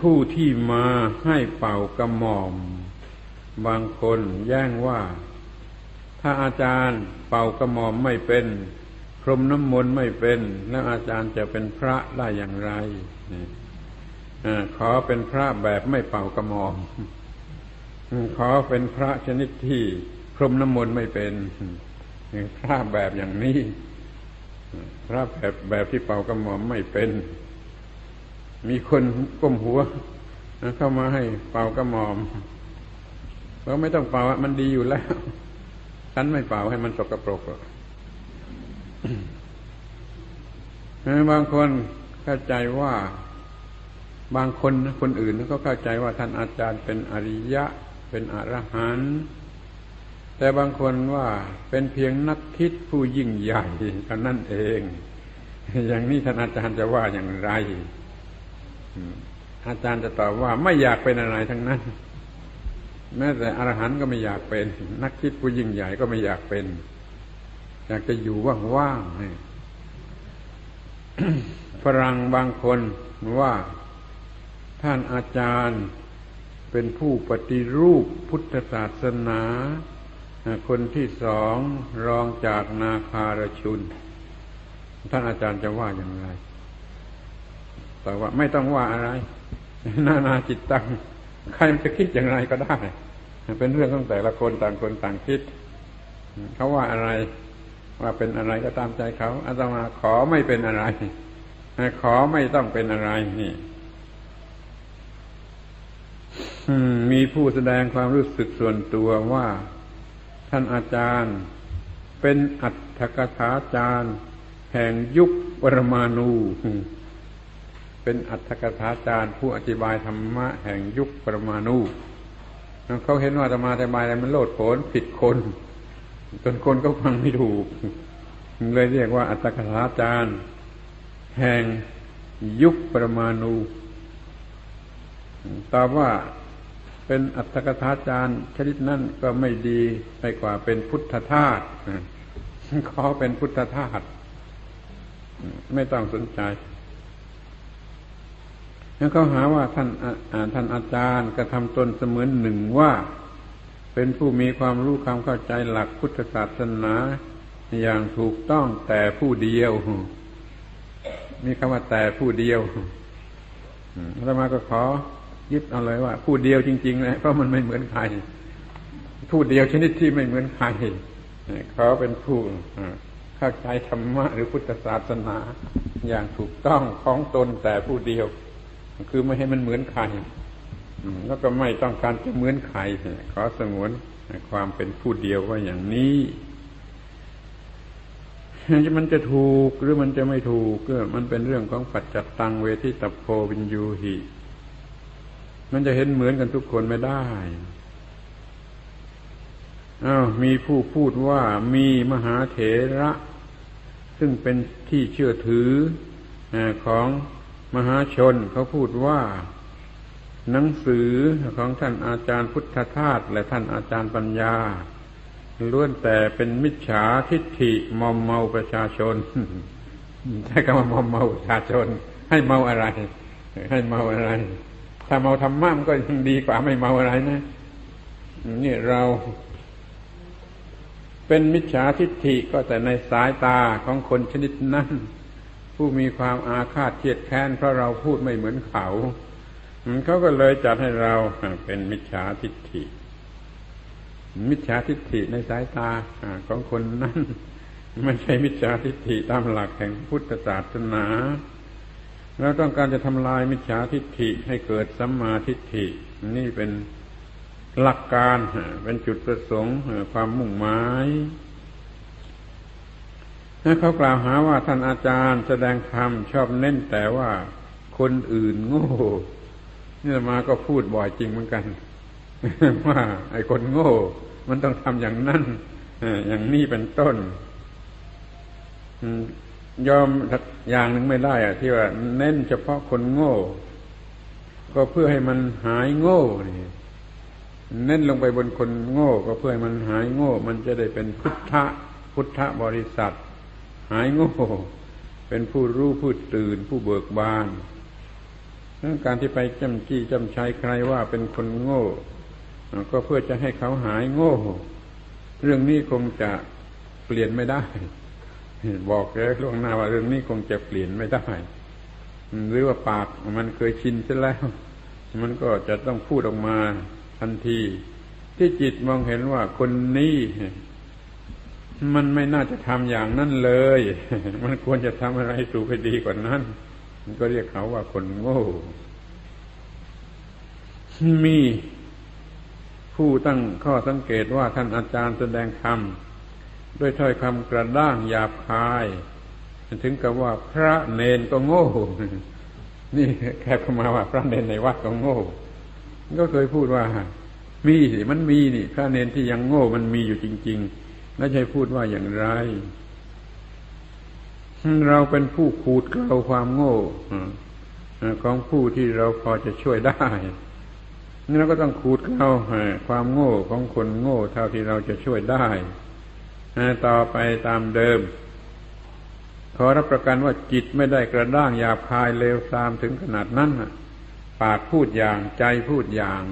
ผู้ที่มาให้เป่ากระหม่อม บางคนแย้งว่า ถ้าอาจารย์เป่ากระหม่อมไม่เป็น พรมน้ำมนต์ไม่เป็น แล้วอาจารย์จะเป็นพระได้อย่างไรขอเป็นพระแบบไม่เป่ากระหม่อมขอเป็นพระชนิดที่พรมน้ำมนต์ไม่เป็นพระแบบอย่างนี้ พระแบบแบบที่เป่ากระหม่อมไม่เป็น มีคนก้มหัวเข้ามาให้เป่ากระหม่อมเราไม่ต้องเป่ามันดีอยู่แล้ว ฉันไม่เป่าให้มันสกรปรกหรอกบางคนเข้าใจว่า บางคนคนอื่นก็เข้าใจว่าท่านอาจารย์เป็นอริยะ เป็นอรหันต์แต่บางคนว่าเป็นเพียงนักคิดผู้ยิ่งใหญ่เท่านั้นเอง อย่างนี้ท่านอาจารย์จะว่าอย่างไร อาจารย์จะตอบว่าไม่อยากเป็นอะไรทั้งนั้น แม้แต่อรหันต์ก็ไม่อยากเป็น นักคิดผู้ยิ่งใหญ่ก็ไม่อยากเป็น อยากจะอยู่ว่างๆฝรั่งบางคนว่าท่านอาจารย์เป็นผู้ปฏิรูปพุทธศาสนา คนที่สองรองจากนาคารชุน ท่านอาจารย์จะว่าอย่างไร แต่ว่าไม่ต้องว่าอะไร นานาจิตตังใครจะคิดอย่างไรก็ได้ เป็นเรื่องของแต่ละคนต่างคนต่างคิด เขาว่าอะไรว่าเป็นอะไรก็ตามใจเขาอาตมาขอไม่เป็นอะไร ขอไม่ต้องเป็นอะไรนี่มีผู้แสดงความรู้สึกส่วนตัวว่า ท่านอาจารย์ เป็นอัตถกถาจารย์ แห่งยุคปรมาณู เป็นอัตถกถาจารย์ ผู้อธิบายธรรมะแห่งยุคปรมาณูเขาเห็นว่าธรรมาอธิบายอะไรมันโลดโผนผิดคนจนคนก็ฟังไม่ถูกเลยเรียกว่าอัตถกถาจารย์ แห่งยุคปรมาณูตอบว่าเป็นอัตถกถาจารย์ชนิดนั้นก็ไม่ดีไปกว่าเป็นพุทธทาสขอเป็นพุทธทาสไม่ต้องสนใจ แล้วเขาหาว่าท่านท่านอาจารย์กระทำตนเสมือนหนึ่งว่า เป็นผู้มีความรู้ความเข้าใจหลักพุทธศาสนา อย่างถูกต้องแต่ผู้เดียว มีคำว่าแต่ผู้เดียวอาตมาก็ขอยึดเอาเลยว่า ผู้เดียวจริงๆนะเพราะมันไม่เหมือนใคร ผู้เดียวชนิดที่ไม่เหมือนใครเขาเป็นผู้เข้าใจธรรมะหรือพุทธศาสนา อย่างถูกต้องของตนแต่ผู้เดียว คือไม่ให้มันเหมือนใครแล้วก็ไม่ต้องการจะเหมือนใครขอสงวนความเป็นผู้เดียวว่าอย่างนี้มันจะถูกหรือมันจะไม่ถูกก็มันเป็นเรื่องของปัจจตังเวทิตพโพวินยูหิมันจะเห็นเหมือนกันทุกคนไม่ได้อ้าวมีผู้พูดว่ามีมหาเถระ ซึ่งเป็นที่เชื่อถือของ มหาชนเขาพูดว่า หนังสือของท่านอาจารย์พุทธทาสและท่านอาจารย์ปัญญาล้วนแต่เป็นมิจฉาทิฏฐิมอมเมาประชาชนใช้คำว่ามอมเมาประชาชน ให้เมาอะไร ให้เมาอะไร ถ้าเมาธรรมะมันก็ยังดีกว่าไม่เมาอะไรนะนี่เราเป็นมิจฉาทิฏฐิก็แต่ในสายตาของคนชนิดนั้น ผู้มีความอาฆาตเทียดแค้นเพราะเราพูดไม่เหมือนเขาเขาก็เลยจัดให้เราเป็นมิจฉาทิฏฐิ มิจฉาทิฏฐิในสายตาของคนนั้นไม่ใช่มิจฉาทิฏฐิตามหลักแห่งพุทธศาสนาเราต้องการจะทำลายมิจฉาทิฏฐิให้เกิดสัมมาทิฏฐิ นี่เป็นหลักการเป็นจุดประสงค์ความมุ่งหมาย้เขากล่าวหาว่าท่านอาจารย์แสดงธรรมชอบเน้นแต่ว่าคนอื่นโง่นี่มาก็พูดบ่อยจริงเหมือนกัน ว่าไอ้คนโง่ มันต้องทำอย่างนั้นอย่างนี้เป็นต้นยอมอย่างหนึ่งไม่ได้อะที่ว่า เน้นเฉพาะคนโง่ ก็เพื่อให้มันหายโง่นี่เน้นลงไปบนคนโง่ ก็เพื่อให้มันหายโง่ มันจะได้เป็นพุทธะพุทธบริษัท หายโง่ เป็นผู้รู้ผู้ตื่นผู้เบิกบานการที่ไปจำจี้จำชัยใครว่าเป็นคนโง่ ก็เพื่อจะให้เขาหายโง่ เรื่องนี้คงจะเปลี่ยนไม่ได้ บอกแล้วล่วงหน้าว่าเรื่องนี้คงจะเปลี่ยนไม่ได้ หรือว่าปากมันเคยชินซะแล้ว มันก็จะต้องพูดออกมาทันที ที่จิตมองเห็นว่าคนนี้ มันไม่น่าจะทำอย่างนั้นเลย มันควรจะทำอะไรสูไปดีกว่านั้น มันก็เรียกเขาว่าคนโง่ มีผู้ตั้งข้อสังเกตว่าท่านอาจารย์แสดงธรรมด้วยถ้อยคำกระด้างหยาบคาย ถึงกับว่าพระเนนก็โง่ นี่แค่เข้ามาว่า พระเนนในวัดก็โง่ ก็เคยพูดว่า มีสิมันมีนี่ พระเนนที่ยังโง่มันมีอยู่จริง ๆ แล้วจะพูดว่าอย่างไร เราเป็นผู้ขูดเกลาความโง่ของผู้ที่เราพอจะช่วยได้นี่เราก็ต้องขูดเกลาความโง่ของคนโง่เท่าที่เราจะช่วยได้ต่อไปตามเดิม ขอรับประกันว่าจิตไม่ได้กระด้างหยาบคายเลวทรามถึงขนาดนั้นปากพูดอย่างใจพูดอย่าง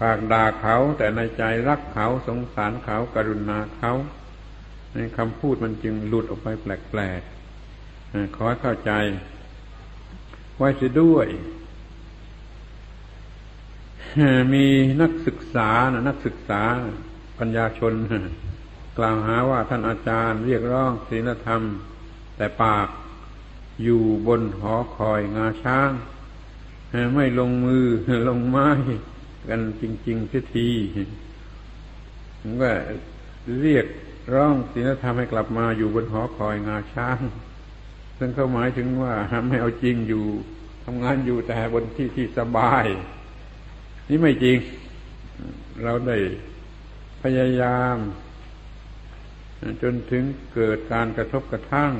ปากด่าเขาแต่ในใจรักเขาสงสารเขากรุณาเขาในคำพูดมันจึงหลุดออกไปแปลกๆขอเข้าใจ ไว้สียด้วย มีนักศึกษานะนักศึกษาปัญญาชน กล่าวหาว่าท่านอาจารย์เรียกร้องศีลธรรม แต่ปากอยู่บนหอคอยงาช้าง ไม่ลงมือลงไม้ กันจริงๆทีทีผมก็เรียกร้องศีลธรรมให้กลับมาอยู่บนหอคอยงาช้าง ซึ่งเขาหมายถึงว่าไม่เอาจริงอยู่ทำงานอยู่แต่บนที่ที่สบาย นี่ไม่จริง เราได้พยายาม จนถึงเกิดการกระทบกระทั่ง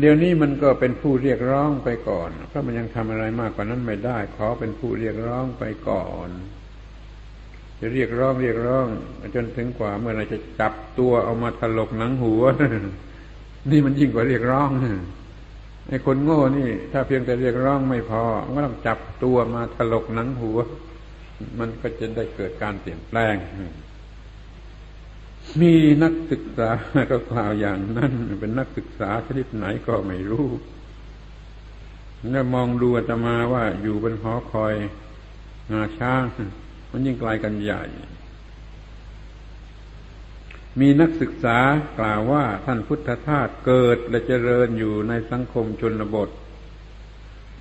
เดี๋ยวนี้มันก็เป็นผู้เรียกร้องไปก่อน เพราะมันยังทำอะไรมากกว่านั้นไม่ได้ ขอเป็นผู้เรียกร้องไปก่อน จะเรียกร้องเรียกร้อง จนถึงกว่าเมื่อไรจะจับตัวเอามาถลกหนังหัว นี่มันยิ่งกว่าเรียกร้องไอ้คนโง่นี่ ถ้าเพียงแต่เรียกร้องไม่พอก็ต้องจับตัวมาถลกหนังหัว มันก็จะได้เกิดการเปลี่ยนแปลง มีนักศึกษาก็กล่าวอย่างนั้น เป็นนักศึกษาชนิดไหนก็ไม่รู้แล้วมองดูอาตมาว่าอยู่บนหอคอยงาช้าง มันยิ่งไกลกันใหญ่ มีนักศึกษากล่าวว่าท่านพุทธทาสเกิดและเจริญอยู่ในสังคมชนบท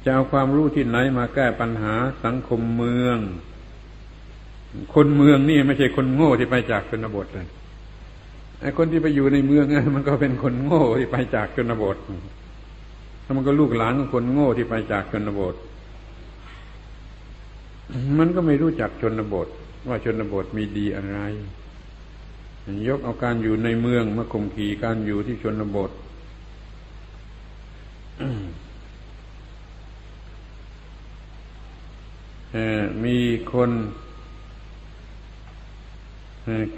จะเอาความรู้ที่ไหนมาแก้ปัญหาสังคมเมือง คนเมืองนี่ไม่ใช่คนโง่ที่ไปจากชนบทเลย คนที่ไปอยู่ในเมืองมันก็เป็นคนโง่ที่ไปจากชนบทแล้วมันก็ลูกหลานของคนโง่ที่ไปจากชนบท มันก็ไม่รู้จักชนบท ว่าชนบทมีดีอะไร ยกเอาการอยู่ในเมืองมาข่มขีการอยู่ที่ชนบทมีคน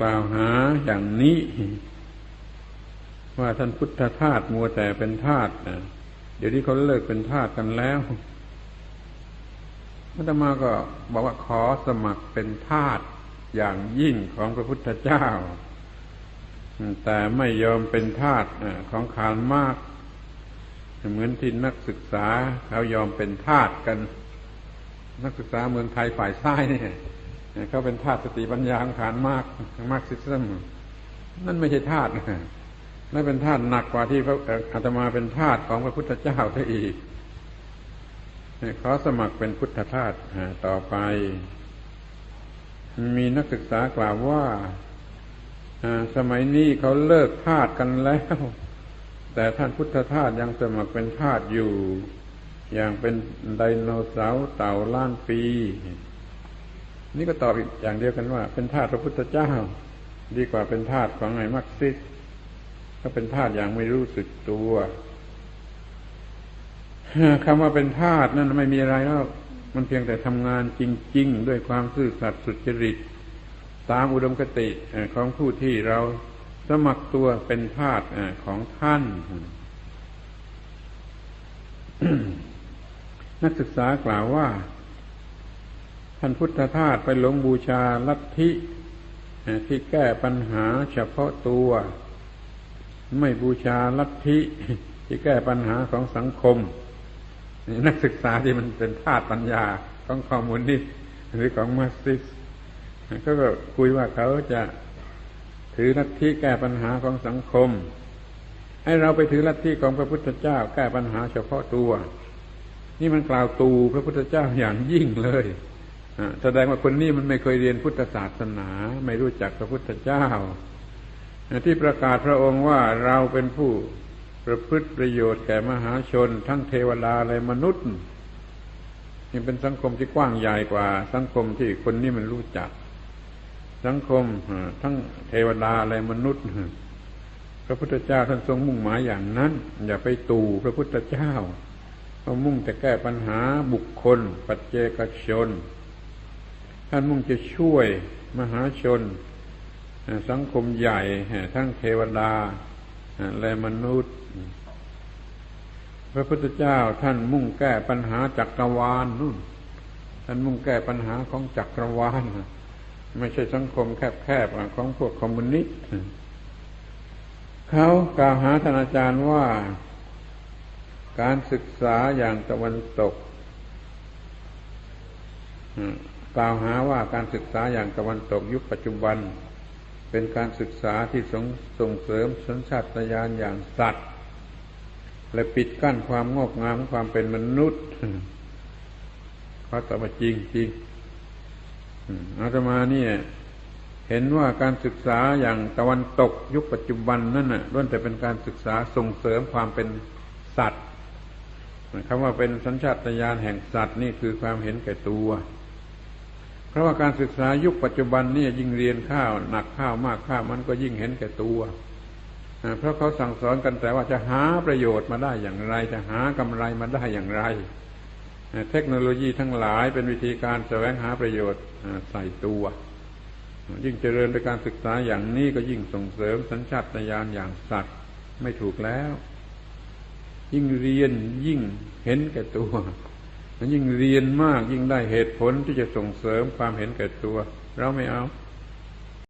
กล่าวหาอย่างนี้ ว่าท่านพุทธทาสมัวแต่เป็นทาสเดี๋ยวนี้เขาเลิกเป็นทาสกันแล้วพระธรรมาก็บอกว่าขอสมัครเป็นทาสอย่างยิ่งของพระพุทธเจ้า แต่ไม่ยอมเป็นทาสของขานมากเหมือนที่นักศึกษาเขายอมเป็นทาสกัน นักศึกษาเมืองไทยฝ่ายซ้ายเนี่ย เขาเป็นธาตุสติปัญญาขานมากมากซิซึมนั่นไม่ใช่ธาตุนั่นเป็นธาตุหนักกว่าที่พระอาตมาเป็นธาตุของพระพุทธเจ้าซะอีกขอสมัครเป็นพุทธทาสต่อไป มีนักศึกษากล่าวว่าสมัยนี้เขาเลิกทาสกันแล้ว แต่ท่านพุทธทาสยังสมัครเป็นทาสอยู่ อย่างเป็นไดโนเสาร์เต่าล้านปี นี่ก็ตอบอีกอย่างเดียวกันว่า เป็นทาสพระพุทธเจ้า ดีกว่าเป็นทาสของไอ้มักซิสก็เป็นทาสอย่างไม่รู้สึกตัวคำว่าเป็นทาสนั่นไม่มีอะไรแล้วมันเพียงแต่ทำงานจริง ๆ ด้วยความซื่อสัตย์สุจริต ตามอุดมคติของผู้ที่เราสมัครตัวเป็นทาสของท่าน นักศึกษากล่าวว่า ท่านพุทธทาสไปหลงบูชาลัทธิที่แก้ปัญหาเฉพาะตัว ไม่บูชาลัทธิที่แก้ปัญหาของสังคม นักศึกษาที่มันเป็นธาตุปัญญาของคอมมูนิสต์หรือของมาร์ซิสก็คุยว่าเขาจะถือลัทธิแก้ปัญหาของสังคม ให้เราไปถือลัทธิของพระพุทธเจ้า แก้ปัญหาเฉพาะตัว นี่มันกล่าวตูพระพุทธเจ้าอย่างยิ่งเลย แสดงว่าคนนี้มันไม่เคยเรียนพุทธศาสนา ไม่รู้จักพระพุทธเจ้า ที่ประกาศพระองค์ว่าเราเป็นผู้ประพฤติประโยชน์แก่มหาชน ทั้งเทวดาและมนุษย์นี่เป็นสังคมที่กว้างใหญ่กว่า สังคมที่คนนี้มันรู้จัก สังคมทั้งเทวดาและมนุษย์พระพุทธเจ้าท่านทรงมุ่งหมายอย่างนั้น อย่าไปตู่พระพุทธเจ้าเขามุ่งแต่แก้ปัญหาบุคคล ปัจเจกชน ท่านมุ่งจะช่วยมหาชน สังคมใหญ่ ทั้งเทวดา และมนุษย์ พระพุทธเจ้าท่านมุ่งแก้ปัญหาจักรวาลนู่นท่านมุ่งแก้ปัญหาของจักรวาลไม่ใช่สังคมแคบๆของพวกคอมมิวนิสต์เขากล่าวหาท่านอาจารย์ว่าการศึกษาอย่างตะวันตก กล่าวหาว่าการศึกษาอย่างตะวันตกยุคปัจจุบัน เป็นการศึกษาที่ส่งส่งเสริมสัญชาตญาณอย่างสัตว์ และปิดกั้นความงอกงามความเป็นมนุษย์พระตมาจริงจริงอาตมาเนี่ยเห็นว่าการศึกษาอย่างตะวันตกยุคปัจจุบันนั่นน่ะล้วนแต่เป็นการศึกษาส่งเสริมความเป็นสัตว์คำว่าเป็นสัญชาตญาณแห่งสัตว์นี่คือความเห็นแก่ตัว เพราะว่าการศึกษายุคปัจจุบันนี่ยิ่งเรียนข้าวหนักข้าวมากข้าวมันก็ยิ่งเห็นแก่ตัวเพราะเขาสั่งสอนกันแต่ว่าจะหาประโยชน์มาได้อย่างไร จะหากำไรมาได้อย่างไร เทคโนโลยีทั้งหลายเป็นวิธีการแสวงหาประโยชน์ใส่ตัว ยิ่งเจริญไปการศึกษาอย่างนี้ก็ยิ่งส่งเสริมสัญชาตญาณอย่างสัตว์ไม่ถูกแล้ว ยิ่งเรียนยิ่งเห็นแก่ตัว ยิ่งเรียนมากยิ่งได้เหตุผลที่จะส่งเสริมความเห็นแก่ตัว เราไม่เอา